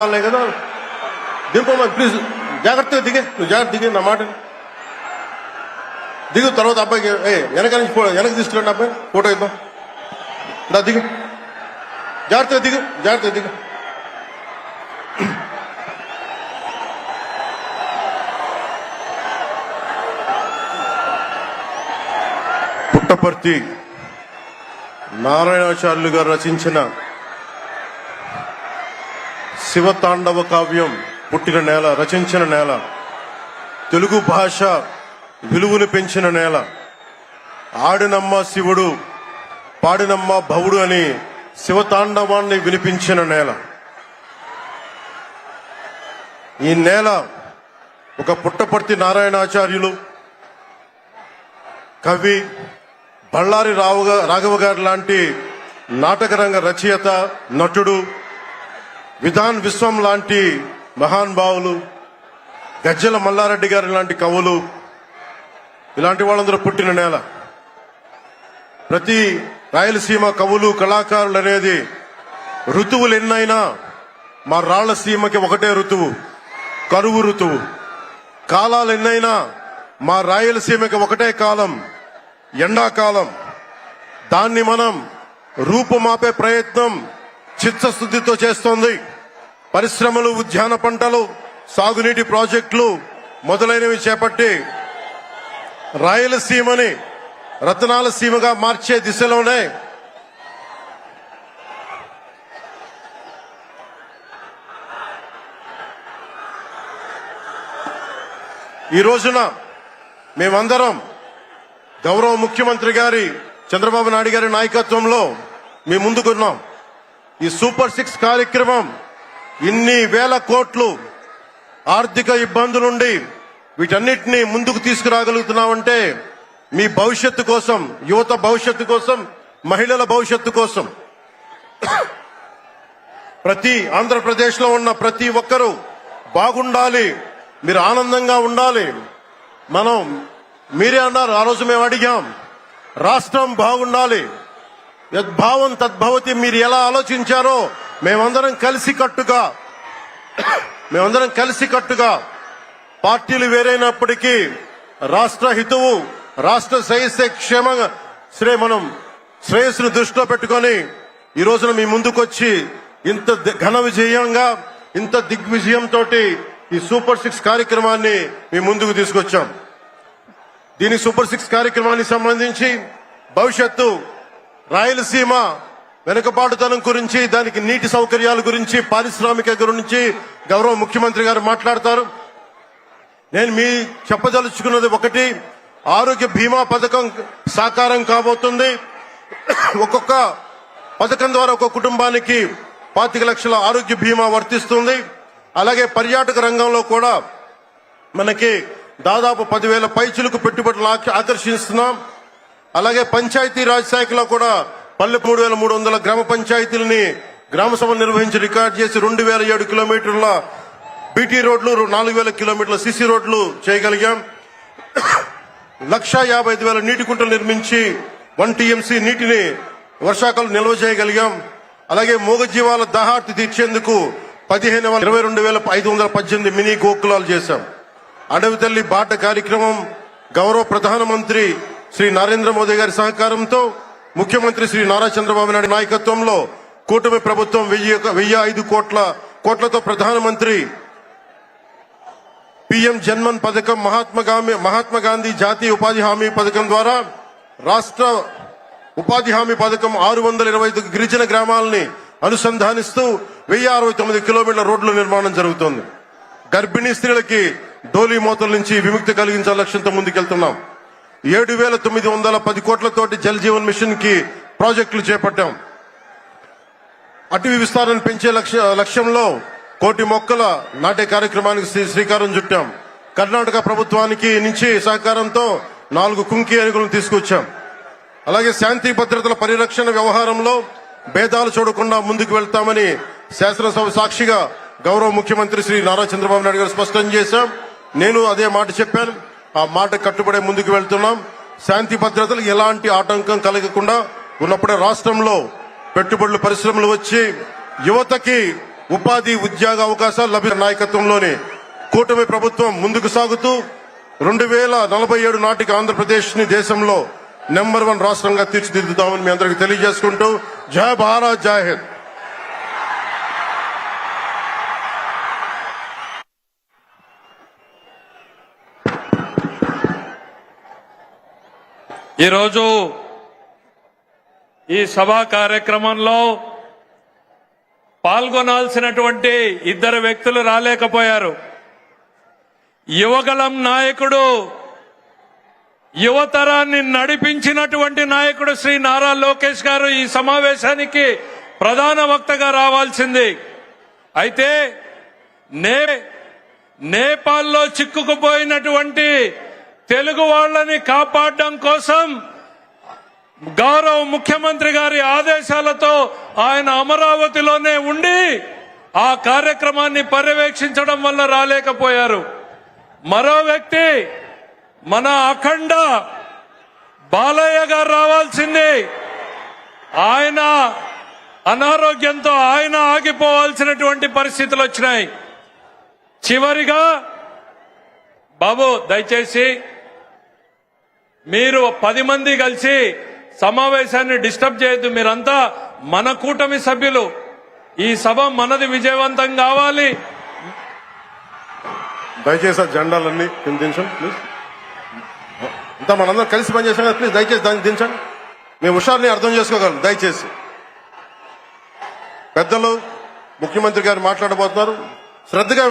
వాళ్ళే కదా దింపమ్మా ప్లీజ్ జాగ్రత్తగా దిగే నువ్వు జాగ్రత్త దిగే నా మాట దిగు తర్వాత అబ్బాయికి ఏ వెనక నుంచి వెనక తీసుకురండి అబ్బాయి ఫోటో ఇద్దాం. దా దిగు. జాగ్రత్తగా దిగు జాగ్రత్తగా దిగు. పుట్టపర్తి నారాయణాచార్యులు గారు రచించిన శివతాండవ కావ్యం పుట్టిన నేల రచించిన నేల తెలుగు భాష విలువలు పెంచిన నేల. ఆడినమ్మ శివుడు పాడినమ్మ భవుడు అని శివతాండవాన్ని వినిపించిన నేల. ఈ నేల ఒక పుట్టపర్తి నారాయణాచార్యులు కవి బళ్ళారి రావు రాఘవ గారు లాంటి నాటకరంగ రచయిత నటుడు విధాన్ విశ్వం లాంటి మహానుభావులు గజ్జల మల్లారెడ్డి గారి లాంటి కవులు ఇలాంటి వాళ్ళందరూ పుట్టిన నేల. ప్రతి రాయలసీమ కవులు కళాకారులు అనేది ఋతువులు ఎన్నైనా మా రాళ్ళసీమకి ఒకటే ఋతువు కరువు ఋతువు. కాలాలు ఎన్నైనా మా రాయలసీమకి ఒకటే కాలం ఎండాకాలం. దాన్ని మనం రూపుమాపే ప్రయత్నం చిత్తశుద్ధితో చేస్తోంది. పరిశ్రమలు ఉద్యాన పంటలు సాగునీటి ప్రాజెక్టులు మొదలైనవి చేపట్టి రాయలసీమని రతనాల సీమగా మార్చే దిశలోనే ఈ రోజున మేమందరం గౌరవ ముఖ్యమంత్రి గారి చంద్రబాబు నాయుడు గారి నాయకత్వంలో మీ ముందుకున్నాం ఈ సూపర్ సిక్స్ కార్యక్రమం ఇన్ని వేల కోట్లు ఆర్థిక ఇబ్బందులుండి నుండి వీటన్నిటిని ముందుకు తీసుకురాగలుగుతున్నామంటే మీ భవిష్యత్తు కోసం యువత భవిష్యత్తు కోసం మహిళల భవిష్యత్తు కోసం ప్రతి ఆంధ్రప్రదేశ్లో ఉన్న ప్రతి ఒక్కరూ బాగుండాలి మీరు ఆనందంగా ఉండాలి. మనం మీరే అన్నారు ఆ రోజు మేము అడిగాం రాష్ట్రం బాగుండాలి. యద్భావం తద్భవతి మీరు ఎలా ఆలోచించారో మేమందరం కలిసి కట్టుగా మేమందరం కలిసి కట్టుగా పార్టీలు వేరైనప్పటికీ రాష్ట్ర హితువు రాష్ట్ర శ్రేయస్సే క్షేమంగా శ్రే మనం శ్రేయస్సును దృష్టిలో పెట్టుకొని ఈ రోజున మీ ముందుకొచ్చి ఇంత ది- ఘన విజయంగా ఇంత దిగ్విజయంతో ఈ సూపర్ సిక్స్ కార్యక్రమాన్ని మీ ముందుకు తీసుకొచ్చాం. దీని సూపర్ సిక్స్ కార్యక్రమానికి సంబంధించి భవిష్యత్తు రాయలసీమ వెనుకబాటుతనం గురించి దానికి నీటి సౌకర్యాల గురించి పారిశ్రామిక గురించి గౌరవ ముఖ్యమంత్రి గారు మాట్లాడతారు. నేను మీ చెప్పదలుచుకున్నది ఒకటి ఆరోగ్య బీమా పథకం సాకారం కాబోతుంది. ఒక్కొక్క పథకం ద్వారా ఒక కుటుంబానికి పాతిక లక్షల ఆరోగ్య బీమా వర్తిస్తుంది. అలాగే పర్యాటక రంగంలో కూడా మనకి దాదాపు పదివేల పైచులకు పెట్టుబడులు ఆకర్షిస్తున్నాం. అలాగే పంచాయతీ రాజ్ శాఖలో కూడా పల్లె మూడు వేల మూడు వందల గ్రామ పంచాయతీలని గ్రామ సభలు నిర్వహించి రికార్డ్ చేసి రెండు వేల ఏడు కిలోమీటర్ల బీటీ రోడ్లు నాలుగు వేల కిలోమీటర్ల సిసి రోడ్లు చేయగలిగాం. లక్ష యాభై ఐదు వేల నీటి కుంటలు నిర్మించి వన్ టీఎంసీ నీటిని వర్షాకాలం నిల్వ చేయగలిగాం. అలాగే మూగజీవాల దాహార్తి తీర్చేందుకు పదిహేను వేల ఇరవై రెండు వేల ఐదు వందల పద్దెనిమిది మినీ గోకులాలు చేశాం. అడవి తల్లి బాట కార్యక్రమం గౌరవ ప్రధానమంత్రి శ్రీ నరేంద్ర మోదీ గారి సహకారంతో ముఖ్యమంత్రి శ్రీ నారా చంద్రబాబు నాయుడు నాయకత్వంలో కూటమి ప్రభుత్వం వెయ్యి వెయ్యి ఐదు కోట్ల కోట్లతో ప్రధానమంత్రి పిఎం జన్మన్ పథకం మహాత్మా గాంధీ మహాత్మా గాంధీ జాతీయ ఉపాధి హామీ పథకం ద్వారా రాష్ట్ర ఉపాధి హామీ పథకం ఆరు వందల ఇరవై ఐదు గిరిజన గ్రామాలని అనుసంధానిస్తూ వెయ్యి అరవై తొమ్మిది కిలోమీటర్ల రోడ్ల నిర్మాణం జరుగుతోంది. గర్భిణీ స్త్రీలకి డోలీ మోతల నుంచి విముక్తి కలిగించాల లక్ష్యంతో ముందుకెళ్తున్నాం. ఏడు వేల తొమ్మిది వందల పది కోట్లతోటి జల్ జీవన్ మిషన్కి ప్రాజెక్టులు చేపట్టాం. అటవీ విస్తారాన్ని పెంచే లక్ష్య లక్ష్యంలో కోటి మొక్కల నాటే కార్యక్రమానికి శ్రీ- శ్రీకారం చుట్టాం. కర్ణాటక ప్రభుత్వానికి నుంచి సహకారంతో నాలుగు కుంకి ఏనుగులను తీసుకొచ్చాం. అలాగే శాంతి భద్రతల పరిరక్షణ వ్యవహారంలో భేదాలు చూడకుండా ముందుకు వెళ్తామని శాసనసభ సాక్షిగా గౌరవ ముఖ్యమంత్రి శ్రీ నారా చంద్రబాబు నాయుడు గారు స్పష్టం చేశాం. నేను అదే మాట చెప్పాను. ఆ మాట కట్టుబడే ముందుకు వెళ్తున్నాం. శాంతి భద్రతలు ఎలాంటి ఆటంకం కలగకుండా ఉన్నప్పుడే రాష్ట్రంలో పెట్టుబడులు పరిశ్రమలు వచ్చి యువతకి ఉపాధి ఉద్యోగ అవకాశాలు లభ్య నాయకత్వంలోని కూటమి ప్రభుత్వం ముందుకు సాగుతూ రెండు వేల నలభై ఏడు నాటికి ఆంధ్రప్రదేశ్ని దేశంలో నెంబర్ వన్ రాష్ట్రంగా తీర్చిదిద్దుతామని మీ అందరికి తెలియజేసుకుంటూ జై భారత్ జై హింద్. ఈరోజు ఈ సభా కార్యక్రమంలో పాల్గొనాల్సినటువంటి ఇద్దరు వ్యక్తులు రాలేకపోయారు. యువగలం నాయకుడు యువతరాన్ని నడిపించినటువంటి నాయకుడు శ్రీ నారా లోకేష్ గారు ఈ సమావేశానికి ప్రధాన వక్తగా రావాల్సింది. అయితే నే నేపాల్లో చిక్కుకుపోయినటువంటి తెలుగు వాళ్ళని కాపాడడం కోసం గౌరవ ముఖ్యమంత్రి గారి ఆదేశాలతో ఆయన అమరావతిలోనే ఉండి ఆ కార్యక్రమాన్ని పర్యవేక్షించడం వల్ల రాలేకపోయారు. మరో వ్యక్తి మన అఖండ బాలయ్య గారు రావాల్సింది. ఆయన అనారోగ్యంతో ఆయన ఆగిపోవాల్సినటువంటి పరిస్థితులు వచ్చినాయి. చివరిగా బాబు దయచేసి మీరు పది మంది కలిసి సమావేశాన్ని డిస్టర్బ్ చేయొద్దు. మీరంతా మన కూటమి సభ్యులు. ఈ సభ మనది విజయవంతం కావాలి. దయచేసి ఆ జెండాలన్నీ కింద దించండి ప్లీజ్ అంతా మనందరం కలిసి పనిచేసాం కదా ప్లీజ్ దయచేసి దాన్ని దించండి. మేము హుషారుని అర్థం చేసుకోగలం దయచేసి. పెద్దలు ముఖ్యమంత్రి గారు మాట్లాడబోతున్నారు. శ్రద్ధగా